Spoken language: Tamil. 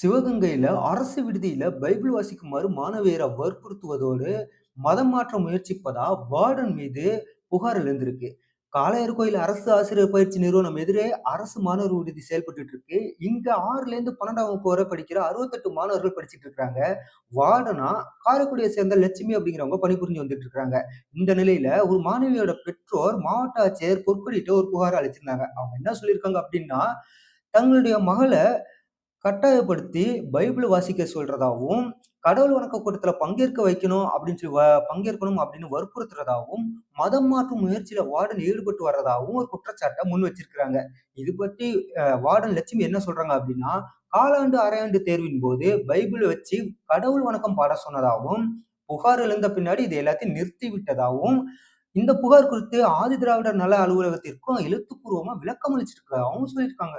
சிவகங்கையில் அரசு விடுதியில் பைபிள் வாசிக்குமாறு மாணவியரை வற்புறுத்துவதோடு, மதம் மாற்ற முயற்சிப்பதா வார்டன் மீது புகார் எழுந்திருக்கு. காளையர் கோயில் அரசு ஆசிரியர் பயிற்சி நிறுவனம் எதிரே அரசு மாணவர் விடுதி செயல்பட்டு இருக்கு. இங்க 6லேருந்து 12ஆம் வகுப்பு வரை படிக்கிற 68 மாணவர்கள் படிச்சுட்டு இருக்கிறாங்க வார்டனா காரைக்குடியை சேர்ந்த லட்சுமி அப்படிங்கிறவங்க பணிபுரிஞ்சு வந்துட்டு இருக்காங்க. இந்த நிலையில ஒரு மாணவியோட பெற்றோர் மாவட்ட ஆட்சியர் பொற்கொடிட்டு ஒரு புகார் அளிச்சிருந்தாங்க. அவங்க என்ன சொல்லியிருக்காங்க அப்படின்னா, தங்களுடைய மகளை கட்டாயப்படுத்தி பைபிள் வாசிக்க சொல்றதாகவும் கடவுள் வணக்க பங்கேற்க வைக்கணும் அப்படின்னு சொல்லி வ பங்கேற்கணும் அப்படின்னு வற்புறுத்துறதாகவும் மதம் மாற்றும் முயற்சியில வார்டன் ஈடுபட்டு வர்றதாகவும் ஒரு குற்றச்சாட்டை முன் வச்சிருக்கிறாங்க. இது பத்தி வார்டன் லட்சுமி என்ன சொல்றாங்க அப்படின்னா, காலாண்டு, அரையாண்டு தேர்வின் போது பைபிள் வச்சு கடவுள் வணக்கம் பாட சொன்னதாகவும் புகார் எழுந்த பின்னாடி இது எல்லாத்தையும் நிறுத்தி விட்டதாகவும் இந்த புகார் குறித்து ஆதிதிராவிடர் நல அலுவலகத்திற்கும் எழுத்துப்பூர்வமா விளக்கம் அளிச்சிருக்கிறதாகவும் சொல்லியிருக்காங்க.